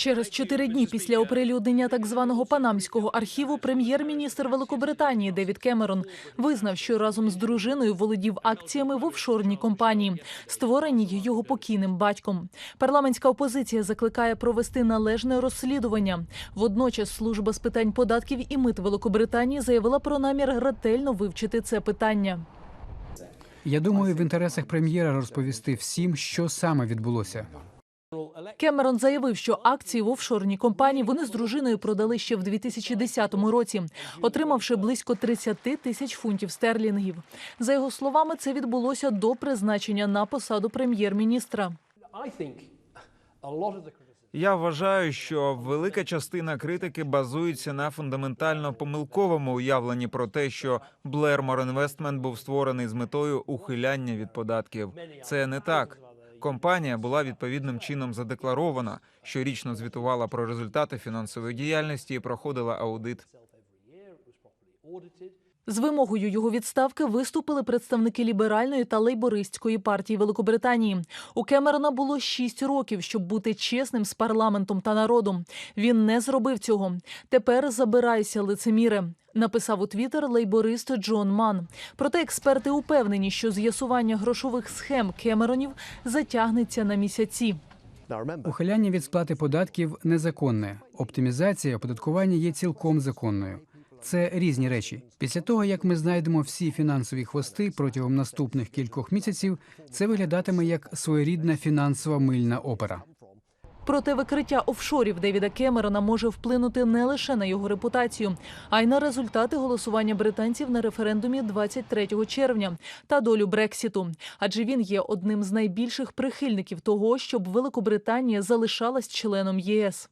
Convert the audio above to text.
Через чотири дні після оприлюднення так званого панамського архіву прем'єр-міністр Великобританії Девід Кемерон визнав, що разом з дружиною володів акціями в офшорній компанії, створеній його покійним батьком. Парламентська опозиція закликає провести належне розслідування. Водночас служба з питань податків і мит Великобританії заявила про намір ретельно вивчити це питання. Я думаю, в інтересах прем'єра розповісти всім, що саме відбулося. Кемерон заявив, що акції в офшорній компанії вони з дружиною продали ще в 2010 році, отримавши близько 30 тисяч фунтів стерлінгів. За його словами, це відбулося до призначення на посаду прем'єр-міністра. Я вважаю, що велика частина критики базується на фундаментально помилковому уявленні про те, що Blairmore Investment був створений з метою ухиляння від податків. Це не так. Компанія була відповідним чином задекларована, щорічно звітувала про результати фінансової діяльності і проходила аудит. З вимогою його відставки виступили представники ліберальної та лейбористської партії Великобританії. У Кемерона було шість років, щоб бути чесним з парламентом та народом. Він не зробив цього. Тепер забирайся, лицеміре. Написав у Твіттер лейборист Джон Ман. Проте експерти упевнені, що з'ясування грошових схем Кемеронів затягнеться на місяці. Ухиляння від сплати податків незаконне. Оптимізація оподаткування є цілком законною. Це різні речі. Після того, як ми знайдемо всі фінансові хвости протягом наступних кількох місяців, це виглядатиме як своєрідна фінансова мильна опера. Проте викриття офшорів Девіда Кемерона може вплинути не лише на його репутацію, а й на результати голосування британців на референдумі 23 червня та долю Брексіту. Адже він є одним з найбільших прихильників того, щоб Великобританія залишалась членом ЄС.